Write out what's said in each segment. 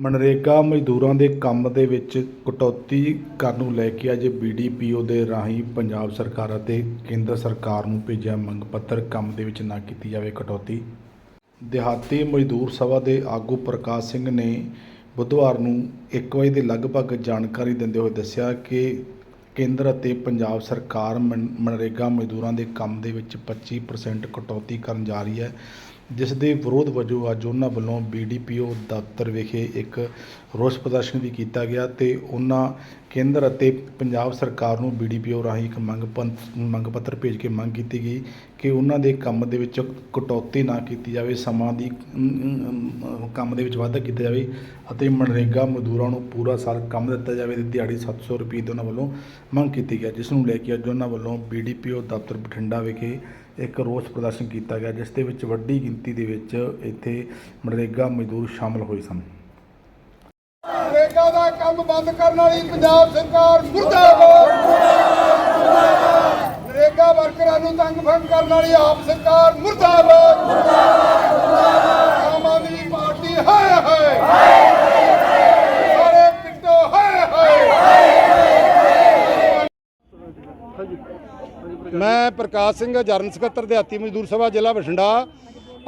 ਮਨਰੇਗਾ ਮਜ਼ਦੂਰਾਂ ਦੇ ਕੰਮ ਦੇ ਵਿੱਚ ਕਟੌਤੀ ਕਰਨ ਨੂੰ ਲੈ ਕੇ ਅੱਜ ਬੀਡੀਪੀਓ ਦੇ ਰਾਹੀਂ ਪੰਜਾਬ ਸਰਕਾਰ ਅਤੇ ਕੇਂਦਰ ਸਰਕਾਰ ਨੂੰ ਭੇਜਿਆ ਮੰਗ ਪੱਤਰ। ਕੰਮ ਦੇ ਵਿੱਚ ਨਾ ਕੀਤੀ ਜਾਵੇ ਕਟੌਤੀ। ਦਿਹਾਤੀ ਮਜ਼ਦੂਰ ਸਭਾ ਦੇ ਆਗੂ ਪ੍ਰਕਾਸ਼ ਸਿੰਘ ਨੇ ਬੁੱਧਵਾਰ ਨੂੰ 1 ਵਜੇ ਦੇ ਲਗਭਗ ਜਾਣਕਾਰੀ ਦਿੰਦੇ ਹੋਏ ਦੱਸਿਆ ਕਿ ਕੇਂਦਰ ਅਤੇ ਪੰਜਾਬ ਸਰਕਾਰ ਮਨ- ਮਨਰੇਗਾ ਮਜ਼ਦੂਰਾਂ ਦੇ ਕੰਮ ਦੇ ਵਿੱਚ 25% ਕਟੌਤੀ ਕਰਨ ਜਾ ਰਹੀ ਹੈ। ਜਿਸ ਦੇ ਵਿਰੋਧ ਵਜੋਂ ਅੱਜ ਉਹਨਾਂ ਵੱਲੋਂ ਬੀ ਡੀ ਪੀ ਓ ਦਫ਼ਤਰ ਵਿਖੇ ਇੱਕ ਰੋਸ ਪ੍ਰਦਰਸ਼ਨ ਵੀ ਕੀਤਾ ਗਿਆ ਅਤੇ ਉਹਨਾਂ ਕੇਂਦਰ ਅਤੇ ਪੰਜਾਬ ਸਰਕਾਰ ਨੂੰ ਬੀ ਡੀ ਪੀ ਓ ਰਾਹੀਂ ਇੱਕ ਮੰਗ ਪੰ- ਮੰਗ ਪੱਤਰ ਭੇਜ ਕੇ ਮੰਗ ਕੀਤੀ ਗਈ ਕਿ ਉਹਨਾਂ ਦੇ ਕੰਮ ਦੇ ਵਿੱਚ ਕਟੌਤੀ ਨਾ ਕੀਤੀ ਜਾਵੇ, ਸਮਾਂ ਦੀ ਕੰਮ ਦੇ ਵਿੱਚ ਵਾਧਾ ਕੀਤਾ ਜਾਵੇ ਅਤੇ ਮਨਰੇਗਾ ਮਜ਼ਦੂਰਾਂ ਨੂੰ ਪੂਰਾ ਸਾਲ ਕੰਮ ਦਿੱਤਾ ਜਾਵੇ ਅਤੇ ਦਿਹਾੜੀ 700 ਰੁਪਏ ਦੀ ਉਹਨਾਂ ਵੱਲੋਂ ਮੰਗ ਕੀਤੀ ਗਿਆ ਜਿਸ ਨੂੰ ਲੈ ਕੇ ਅੱਜ ਉਹਨਾਂ ਵੱਲੋਂ ਬੀ ਡੀ ਪੀ ਓ ਦਫ਼ਤਰ ਬਠਿੰਡਾ ਵਿਖੇ ਇੱਕ ਰੋਸ ਪ੍ਰਦਰਸ਼ਨ ਕੀਤਾ ਗਿਆ, ਜਿਸ ਦੇ ਵਿੱਚ ਵੱਡੀ ਗਿਣਤੀ ਦੇ ਵਿੱਚ ਇੱਥੇ ਮਨਰੇਗਾ ਮਜ਼ਦੂਰ ਸ਼ਾਮਲ ਹੋਏ ਸਨ। ਨਰੇਗਾ ਦਾ ਕੰਮ ਬੰਦ ਕਰਨ ਵਾਲੀ ਪੰਜਾਬ ਸਰਕਾਰ ਮੁਰਦਾਬਾਦ। ਨਰੇਗਾ ਵਰਕਰਾਂ ਨੂੰ ਤੰਗ ਫੰਗ ਕਰਨ ਵਾਲੀ ਆਪ ਸਰਕਾਰ ਮੁਰਦਾਬਾਦ। ਆਮ ਆਦਮੀ ਪਾਰਟੀ ਹਾਏ ਹਾਏ। ਸਾਰੇ ਪਿੱਟੋ ਹਾਏ ਹਾਏ। ਮੈਂ ਪ੍ਰਕਾਸ਼ ਸਿੰਘ ਜਰਨ ਸਕੱਤਰ ਦਿਹਾਤੀ ਮਜ਼ਦੂਰ ਸਭਾ ਜ਼ਿਲ੍ਹਾ ਬਠਿੰਡਾ।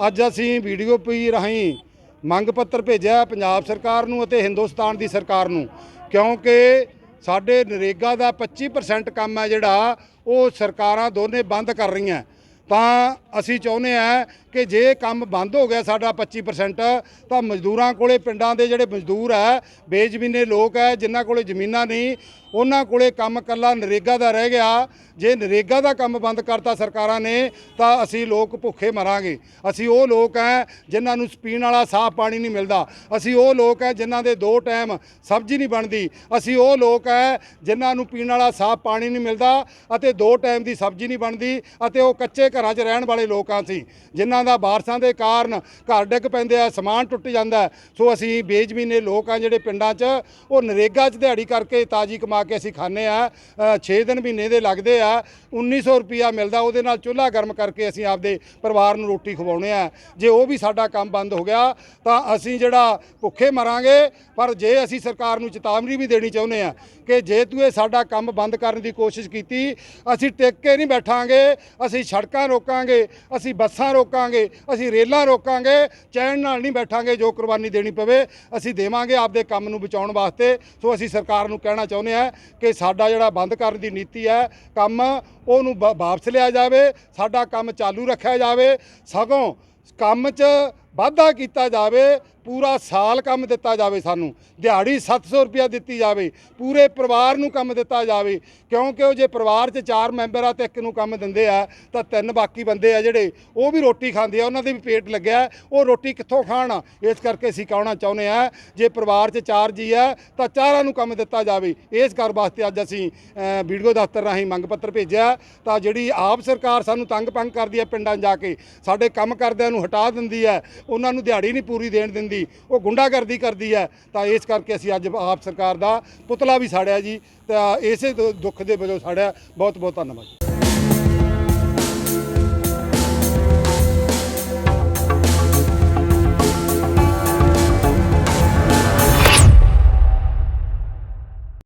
ਅੱਜ ਅਸੀਂ ਵੀਡੀਓ ਪੀ ਰਾਹੀਂ ਮੰਗ ਪੱਤਰ ਭੇਜਿਆ ਪੰਜਾਬ ਸਰਕਾਰ ਨੂੰ ਅਤੇ ਹਿੰਦੁਸਤਾਨ ਦੀ ਸਰਕਾਰ ਨੂੰ, ਕਿਉਂਕਿ ਸਾਡੇ ਨਰੇਗਾ ਦਾ 25% ਕੰਮ ਹੈ ਜਿਹੜਾ, ਉਹ ਸਰਕਾਰਾਂ ਦੋਨੇ ਬੰਦ ਕਰ ਰਹੀਆਂ। ਤਾਂ ਅਸੀਂ ਚਾਹੁੰਦੇ ਆ ਕਿ ਜੇ ਕੰਮ ਬੰਦ ਹੋ ਗਿਆ ਸਾਡਾ 25% ਤਾਂ ਮਜ਼ਦੂਰਾਂ ਕੋਲੇ, ਪਿੰਡਾਂ ਦੇ ਜਿਹੜੇ ਮਜ਼ਦੂਰ ਹੈ ਬੇਜ਼ਮੀਨੇ ਲੋਕ ਹੈ ਜਿਨ੍ਹਾਂ ਕੋਲੇ ਜ਼ਮੀਨਾਂ ਨਹੀਂ, ਉਹਨਾਂ ਕੋਲੇ ਕੰਮ ਕੱਲਾ ਨਰੇਗਾ ਦਾ ਰਹਿ ਗਿਆ। ਜੇ ਨਰੇਗਾ ਦਾ ਕੰਮ ਬੰਦ ਕਰਤਾ ਸਰਕਾਰਾਂ ਨੇ, ਤਾਂ ਅਸੀਂ ਲੋਕ ਭੁੱਖੇ ਮਰਾਂਗੇ। ਅਸੀਂ ਉਹ ਲੋਕ ਹੈ ਜਿਨ੍ਹਾਂ ਨੂੰ ਪੀਣ ਵਾਲਾ ਸਾਫ਼ ਪਾਣੀ ਨਹੀਂ ਮਿਲਦਾ। ਅਸੀਂ ਉਹ ਲੋਕ ਹੈ ਜਿਨ੍ਹਾਂ ਦੇ ਦੋ ਟਾਈਮ ਸਬਜ਼ੀ ਨਹੀਂ ਬਣਦੀ। ਅਸੀਂ ਉਹ ਲੋਕ ਹੈ ਜਿਨ੍ਹਾਂ ਨੂੰ ਪੀਣ ਵਾਲਾ ਸਾਫ਼ ਪਾਣੀ ਨਹੀਂ ਮਿਲਦਾ ਅਤੇ ਦੋ ਟਾਈਮ ਦੀ ਸਬਜ਼ੀ ਨਹੀਂ ਬਣਦੀ ਅਤੇ ਉਹ ਕੱਚੇ ਘਰਾਂ 'ਚ ਰਹਿਣ ਵਾਲੇ ਲੋਕ ਲੋਕਾਂ ਸੀ, ਜਿਨ੍ਹਾਂ ਦਾ ਬਾਰਸਾਂ ਦੇ ਕਾਰਨ ਘਰ ਡਿੱਗ ਪੈਂਦੇ ਆ, ਸਮਾਨ ਟੁੱਟ ਜਾਂਦਾ ਸੋ ਅਸੀਂ ਬੇਜ਼ਮੀਨੇ ਲੋਕ ਆ ਜਿਹੜੇ ਪਿੰਡਾਂ 'ਚ, ਉਹ ਨਰੇਗਾ 'ਚ ਦਿਹਾੜੀ ਕਰਕੇ ਤਾਜੀ ਕਮਾ ਕੇ ਅਸੀਂ ਖਾਂਦੇ ਆ। 6 ਦਿਨ ਮਹੀਨੇ ਦੇ ਲੱਗਦੇ ਆ। 1900 ਰੁਪਿਆ ਮਿਲਦਾ, ਉਹਦੇ ਨਾਲ ਚੁੱਲ੍ਹਾ ਗਰਮ ਕਰਕੇ ਅਸੀਂ ਆਪਦੇ ਪਰਿਵਾਰ ਨੂੰ ਰੋਟੀ ਖਵਾਉਣੇ ਆ। ਜੇ ਉਹ ਵੀ ਸਾਡਾ ਕੰਮ ਬੰਦ ਹੋ ਗਿਆ, ਤਾਂ ਅਸੀਂ ਜਿਹੜਾ ਭੁੱਖੇ ਮਰਾਂਗੇ, ਪਰ ਜੇ ਅਸੀਂ ਸਰਕਾਰ ਨੂੰ ਚੇਤਾਵਨੀ ਵੀ ਦੇਣੀ ਚਾਹੁੰਦੇ ਆ ਕਿ ਜੇ ਤੂੰ ਇਹ ਸਾਡਾ ਕੰਮ ਬੰਦ ਕਰਨ ਦੀ ਕੋਸ਼ਿਸ਼ ਕੀਤੀ, ਅਸੀਂ ਟਿਕ ਕੇ ਨਹੀਂ ਬੈਠਾਂਗੇ, ਅਸੀਂ ਸੜਕਾਂ ਰੋਕਾਂਗੇ, ਅਸੀਂ ਬੱਸਾਂ ਰੋਕਾਂਗੇ, ਅਸੀਂ ਰੇਲਾਂ ਰੋਕਾਂਗੇ, ਚੈਨ ਨਾਲ ਨਹੀਂ ਬੈਠਾਂਗੇ ਜੋ ਕੁਰਬਾਨੀ ਦੇਣੀ ਪਵੇ, ਅਸੀਂ ਦੇਵਾਂਗੇ ਆਪਦੇ ਕੰਮ ਨੂੰ ਬਚਾਉਣ ਵਾਸਤੇ। ਸੋ ਅਸੀਂ ਸਰਕਾਰ ਨੂੰ ਕਹਿਣਾ ਚਾਹੁੰਦੇ ਆ ਕਿ ਸਾਡਾ ਜਿਹੜਾ ਬੰਦ ਕਰਨ ਦੀ ਨੀਤੀ ਹੈ, ਕੰਮ ਉਹਨੂੰ ਵਾ- ਵਾਪਸ ਲਿਆ ਜਾਵੇ, ਸਾਡਾ ਕੰਮ ਚਾਲੂ ਰੱਖਿਆ ਜਾਵੇ। ਸਗੋਂ ਕੰਮ 'ਚ ਵਾਧਾ ਕੀਤਾ ਜਾਵੇ, ਪੂਰਾ ਸਾਲ ਕੰਮ ਦਿੱਤਾ ਜਾਵੇ ਸਾਨੂੰ। ਦਿਹਾੜੀ 700 ਰੁਪਇਆ ਦਿੱਤੀ ਜਾਵੇ, ਪੂਰੇ ਪਰਿਵਾਰ ਨੂੰ ਕੰਮ ਦਿੱਤਾ ਜਾਵੇ। ਕਿਉਂਕਿ ਉਹ ਜੇ ਪਰਿਵਾਰ 'ਚ ਚਾਰ ਮੈਂਬਰ ਆ ਤੇ ਇੱਕ ਨੂੰ ਕੰਮ ਦਿੰਦੇ ਆ, ਤਾਂ ਤਿੰਨ ਬਾਕੀ ਬੰਦੇ ਆ ਜਿਹੜੇ, ਉਹ ਵੀ ਰੋਟੀ ਖਾਂਦੇ ਆ, ਉਹਨਾਂ ਦੇ ਵੀ ਪੇਟ ਲੱਗਿਆ। ਉਹ ਰੋਟੀ ਕਿੱਥੋਂ ਖਾਣ? ਇਸ ਕਰਕੇ ਅਸੀਂ ਕਹਿਣਾ ਚਾਹੁੰਦੇ ਆ, ਜੇ ਪਰਿਵਾਰ 'ਚ ਚਾਰ ਜੀ ਆ, ਤਾਂ ਚਾਰਾਂ ਨੂੰ ਕੰਮ ਦਿੱਤਾ ਜਾਵੇ। ਇਸ ਕਰ ਵਾਸਤੇ ਅੱਜ ਅਸੀਂ ਵੀਡੀਓ ਦਫ਼ਤਰ ਰਾਹੀਂ ਮੰਗ ਪੱਤਰ ਭੇਜਿਆ। ਤਾਂ ਜਿਹੜੀ ਆਪ ਸਰਕਾਰ ਸਾਨੂੰ ਤੰਗ ਪੰਗ ਕਰਦੀ ਹੈ ਪਿੰਡਾਂ ਜਾ ਕੇ, ਸਾਡੇ ਕੰਮ ਕਰਦਿਆਂ ਨੂੰ ਹਟਾ ਦਿੰਦੀ ਹੈ ਉਹਨਾਂ ਨੂੰ ਦਿਹਾੜੀ ਨਹੀਂ ਪੂਰੀ ਦੇਣ ਦਿੰਦੀ। ਉਹ ਗੁੰਡਾਗਰਦੀ ਕਰਦੀ ਹੈ। ਤਾਂ ਇਸ ਕਰਕੇ ਅਸੀਂ ਅੱਜ ਆਪ ਸਰਕਾਰ ਦਾ ਪੁਤਲਾ ਵੀ ਸਾੜਿਆ ਜੀ। ਤਾਂ ਇਸੇ ਦੁੱਖ ਦੇ ਵਜੋਂ ਸਾੜਿਆ। ਬਹੁਤ ਬਹੁਤ ਧੰਨਵਾਦ।